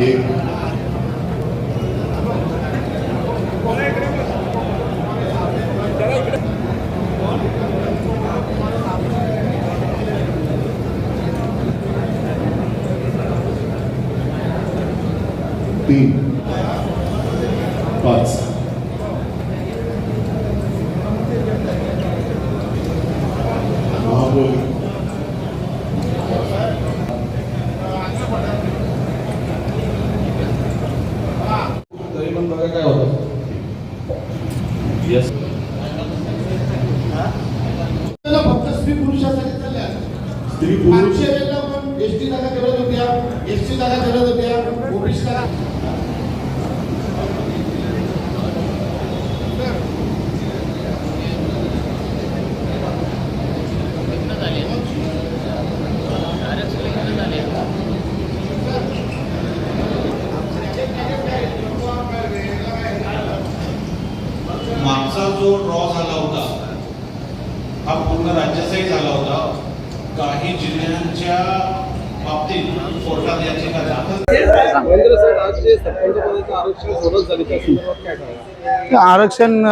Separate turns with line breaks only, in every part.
एक तीन पाच
येस
त्याला फक्त स्त्री पुरुषासाठी चालल्या
स्त्री पुरुष
मागच्या वेळेला पण एस टी जागा करत होत्या एस टी जागा करत होत्या ओबीसी जागा
मागचा जो ड्रॉ झाला होता हा पूर्ण राज्याचाही झाला होता. काही जिल्ह्यांच्या बाबतीत कोर्टात याचिका दाखल
आरक्षण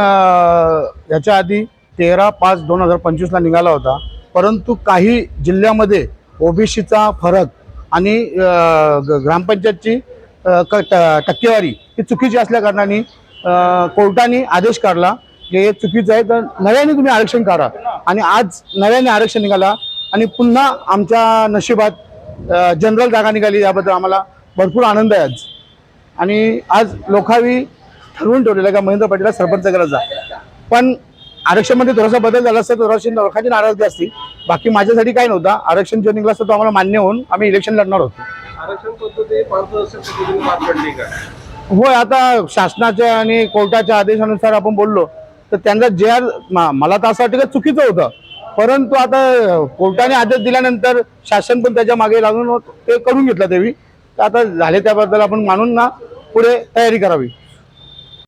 याच्या आधी तेरा पाच दोन हजार पंचवीसला निघाला होता. परंतु काही जिल्ह्यामध्ये ओबीसीचा फरक आणि ग्रामपंचायतची टक्केवारी ही चुकीची असल्या कारणाने कोर्टाने आदेश काढला. हे चुकीचं आहे. तर नव्याने तुम्ही आरक्षण काढा. आणि आज नव्याने आरक्षण निघाला आणि पुन्हा आमच्या नशिबात जनरल जागा निघाली. याबद्दल आम्हाला भरपूर आनंद आहे आज. आणि आज लोकांनी ठरवून ठेवलेलं का महेंद्र पाटीलला सरपंच करायचा पण आरक्षणमध्ये थोडासा बदल झाला असता तर थोडाशी लोकांची नाराजगी असती. बाकी माझ्यासाठी काही नव्हता. आरक्षण जो निघला असतं तो आम्हाला मान्य होऊन आम्ही इलेक्शन लढणार होतो.
आरक्षण पद्धती पारदर्शक
होय आता शासनाच्या आणि कोर्टाच्या आदेशानुसार आपण बोललो. तर त्यांचा जे आर मला तर असं वाटतं की चुकीचं होतं. परंतु आता कोर्टाने आदेश दिल्यानंतर शासन पण त्याच्यामागे लागून ते करून घेतलं देवी तर आता झाले त्याबद्दल आपण मानून ना पुढे तयारी करावी.